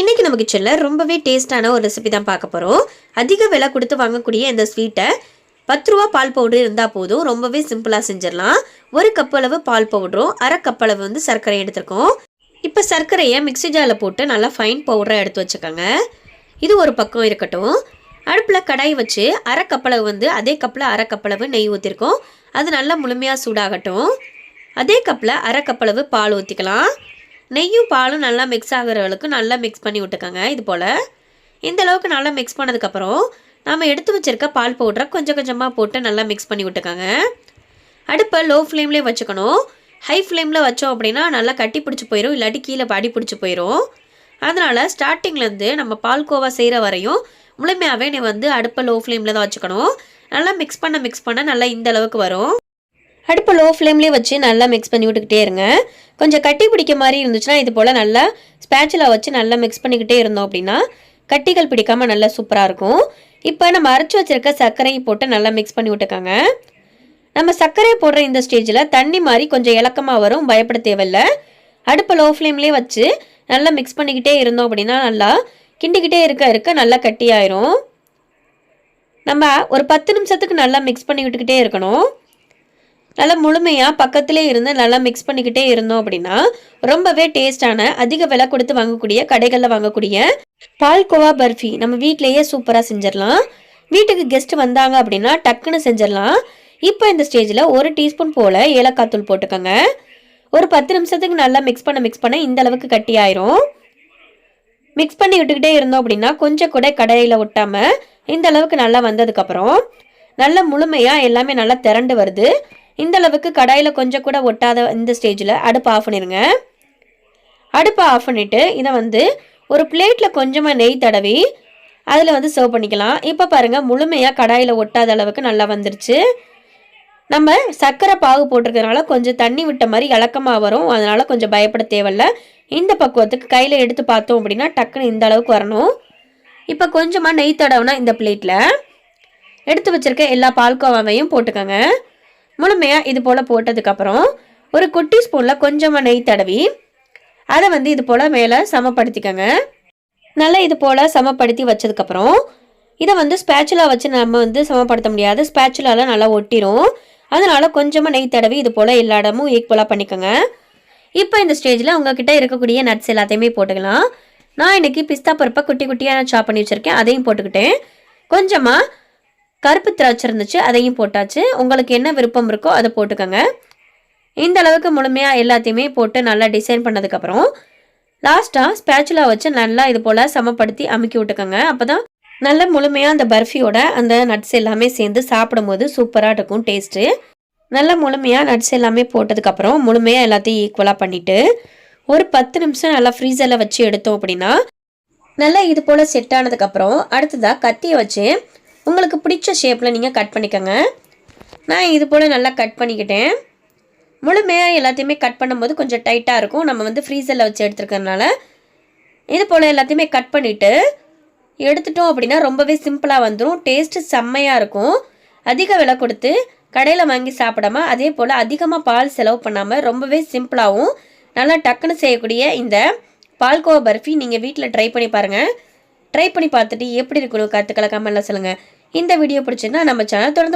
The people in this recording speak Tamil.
இன்னைக்கு நம்ம கிச்சனில் ரொம்பவே டேஸ்டான ஒரு ரெசிபி தான் பார்க்க போகிறோம் அதிக விலை கொடுத்து வாங்கக்கூடிய இந்த ஸ்வீட்டை பத்து ரூபா பால் பவுடர் இருந்தால் போதும் ரொம்பவே சிம்பிளாக செஞ்சிடலாம். ஒரு கப் அளவு பால் பவுடரும் அரை கப் அளவு வந்து சர்க்கரை எடுத்திருக்கோம். இப்போ சர்க்கரையை மிக்ஸி ஜாரில் போட்டு நல்லா ஃபைன் பவுடராக எடுத்து வச்சுக்கோங்க. இது ஒரு பக்கம் இருக்கட்டும். அடுப்பில் கடாய் வச்சு அரை கப்பளவு வந்து அதே கப்பில் அரை கப்பளவு நெய் ஊற்றிருக்கோம் அது நல்லா முழுமையாக சூடாகட்டும். அதே கப்பில் அரை கப்பளவு பால் ஊற்றிக்கலாம் நெய்யும் பாலும் நல்லா மிக்ஸ் ஆகிற அளவுக்கு நல்லா மிக்ஸ் பண்ணி விட்டுக்கோங்க இது போல். இந்த அளவுக்கு நல்லா மிக்ஸ் பண்ணதுக்கப்புறம் நாம் எடுத்து வச்சிருக்க பால் பவுடரை கொஞ்சம் கொஞ்சமாக போட்டு நல்லா மிக்ஸ் பண்ணி விட்டுக்கோங்க. அடுப்பை லோ ஃப்ளேம்லேயே வச்சுக்கணும். ஹை ஃப்ளேமில் வச்சோம் அப்படின்னா நல்லா கட்டி பிடிச்சி போயிடும் இல்லாட்டி கீழே பாடி பிடிச்சி போயிடும் அதனால் ஸ்டார்டிங்லேருந்து நம்ம பால்கோவா செய்கிற வரையும் முழுமையாகவே நீ வந்து அடுப்பை லோ ஃப்ளேமில் தான் வச்சுக்கணும். நல்லா மிக்ஸ் பண்ண மிக்ஸ் பண்ண நல்லா இந்த அளவுக்கு வரும். அடுப்பை லோ ஃப்ளேம்லேயே வச்சு நல்லா மிக்ஸ் பண்ணி விட்டுக்கிட்டே இருங்க. கொஞ்சம் கட்டி பிடிக்க மாதிரி இருந்துச்சுன்னா இது போல் நல்லா ஸ்பேச்சில் வச்சு நல்லா மிக்ஸ் பண்ணிக்கிட்டே இருந்தோம் அப்படின்னா கட்டிகள் பிடிக்காமல் நல்லா சூப்பராக இருக்கும். இப்போ நம்ம அரைச்சி வச்சுருக்க சர்க்கரையும் போட்டு நல்லா மிக்ஸ் பண்ணி விட்டுக்கோங்க. நம்ம சர்க்கரையை போடுற இந்த ஸ்டேஜில் தண்ணி மாதிரி கொஞ்சம் இலக்கமாக வரும் பயப்பட தேவையில்ல. அடுப்பை லோ ஃப்ளேம்லேயே வச்சு நல்லா மிக்ஸ் பண்ணிக்கிட்டே இருந்தோம் அப்படின்னா நல்லா கிண்டிக்கிட்டே இருக்க இருக்க நல்லா கட்டியாயிரும். நம்ம ஒரு பத்து நிமிஷத்துக்கு நல்லா மிக்ஸ் பண்ணி விட்டுக்கிட்டே இருக்கணும். நல்லா முழுமையாக பக்கத்திலே இருந்து நல்லா மிக்ஸ் பண்ணிக்கிட்டே இருந்தோம் அப்படின்னா ரொம்பவே டேஸ்டான அதிக விலை கொடுத்து வாங்கக்கூடிய கடைகளில் வாங்கக்கூடிய பால்கோவா பர்ஃபி நம்ம வீட்டிலேயே சூப்பராக செஞ்சிடலாம். வீட்டுக்கு கெஸ்ட் வந்தாங்க அப்படின்னா டக்குன்னு செஞ்சிடலாம். இப்போ இந்த ஸ்டேஜில் ஒரு டீஸ்பூன் போல் ஏலக்காய் தூள் போட்டுக்கோங்க. ஒரு பத்து நிமிஷத்துக்கு நல்லா மிக்ஸ் பண்ண மிக்ஸ் பண்ண இந்த அளவுக்கு கட்டி ஆயிரும். மிக்ஸ் பண்ணி விட்டுக்கிட்டே இருந்தோம் அப்படின்னா கொஞ்சம் கூட கடையில் ஒட்டாமல் இந்த அளவுக்கு நல்லா வந்ததுக்கப்புறம் நல்லா முழுமையாக எல்லாமே நல்லா திரண்டு வருது. இந்த அளவுக்கு கடாயில் கொஞ்சம் கூட ஒட்டாத இந்த ஸ்டேஜில் அடுப்பை ஆஃப் பண்ணிடுங்க அடுப்பை ஆஃப் பண்ணிவிட்டு இதை வந்து ஒரு பிளேட்டில் கொஞ்சமாக நெய் தடவி அதில் வந்து சர்வ் பண்ணிக்கலாம். இப்போ பாருங்கள் முழுமையாக கடாயில் ஒட்டாத அளவுக்கு நல்லா வந்துருச்சு. நம்ம சர்க்கரை பாகு போட்டிருக்கிறதுனால கொஞ்சம் தண்ணி விட்ட மாதிரி இலக்கமாக வரும். அதனால் கொஞ்சம் பயப்பட தேவையில்ல. இந்த பக்குவத்துக்கு கையில் எடுத்து பார்த்தோம் அப்படின்னா டக்குன்னு இந்த அளவுக்கு வரணும். இப்போ கொஞ்சமாக நெய் தடவுனா இந்த பிளேட்டில் எடுத்து வச்சுருக்க எல்லா பால்கோவாவையும் போட்டுக்கோங்க. முழுமையாக இது போல் போட்டதுக்கப்புறம் ஒரு குட்டி ஸ்பூனில் கொஞ்சமாக நெய் தடவி அதை வந்து இது போல் மேலே சமப்படுத்திக்கோங்க. நல்லா இது போல் சமப்படுத்தி வச்சதுக்கப்புறம் இதை வந்து ஸ்பேச்சுலா வச்சு நம்ம வந்து சமப்படுத்த முடியாது. ஸ்பேச்சுலாலாம் நல்லா ஒட்டிடும் அதனால் கொஞ்சமாக நெய் தடவி இது போல் எல்லா இடமும் ஈக்குவலாக பண்ணிக்கோங்க. இப்போ இந்த ஸ்டேஜில் உங்ககிட்ட இருக்கக்கூடிய நட்ஸ் எல்லாத்தையுமே போட்டுக்கலாம். நான் இன்றைக்கி பிஸ்தா பருப்பை குட்டி குட்டியாக நான் சாப் பண்ணி வச்சுருக்கேன். அதையும் போட்டுக்கிட்டேன். கொஞ்சமாக கருப்பு திராட்சை இருந்துச்சு அதையும் போட்டாச்சு. உங்களுக்கு என்ன விருப்பம் இருக்கோ அதை போட்டுக்கோங்க. இந்த அளவுக்கு முழுமையாக எல்லாத்தையுமே போட்டு நல்லா டிசைன் பண்ணதுக்கப்புறம் லாஸ்ட்டாக ஸ்பேச்சுலா வச்சு நல்லா இது போல் சமப்படுத்தி அமுக்கி விட்டுக்கோங்க. அப்போ தான் நல்ல முழுமையாக அந்த பர்ஃபியோட அந்த நட்ஸ் எல்லாமே சேர்ந்து சாப்பிடும்போது சூப்பராக இருக்கும் டேஸ்ட்டு நல்லா முழுமையாக நட்ஸ் எல்லாமே போட்டதுக்கப்புறம் முழுமையாக எல்லாத்தையும் ஈக்குவலாக பண்ணிவிட்டு ஒரு பத்து நிமிஷம் நல்லா ஃப்ரீசரில் வச்சு எடுத்தோம் அப்படின்னா நல்லா இது போல் செட் ஆனதுக்கப்புறம் அடுத்ததாக கத்தியை வச்சு உங்களுக்கு பிடிச்ச ஷேப்பில் நீங்கள் கட் பண்ணிக்கோங்க. நான் இது போல் நல்லா கட் பண்ணிக்கிட்டேன். முழுமையாக எல்லாத்தையுமே கட் பண்ணும்போது கொஞ்சம் டைட்டாக இருக்கும். நம்ம வந்து ஃப்ரீசரில் வச்சு எடுத்துருக்கறனால இது போல் எல்லாத்தையுமே கட் பண்ணிவிட்டு எடுத்துட்டோம் அப்படின்னா ரொம்பவே சிம்பிளாக வந்துடும் டேஸ்ட்டு செம்மையாக இருக்கும். அதிக விலை கொடுத்து கடையில் வாங்கி சாப்பிடாம அதே போல் அதிகமாக பால் செலவு பண்ணாமல் ரொம்பவே சிம்பிளாகவும் நல்லா டக்குன்னு செய்யக்கூடிய இந்த பால்கோவா பர்ஃபி நீங்கள் வீட்டில் ட்ரை பண்ணி பாருங்கள் ட்ரை பண்ணி பார்த்துட்டு எப்படி இருக்கணும் கற்றுக்கல கமெண்ட்டில் சொல்லுங்கள் இந்த வீடியோ பிடிச்சிருந்தா நம்ம சேனல் தொடர்ந்து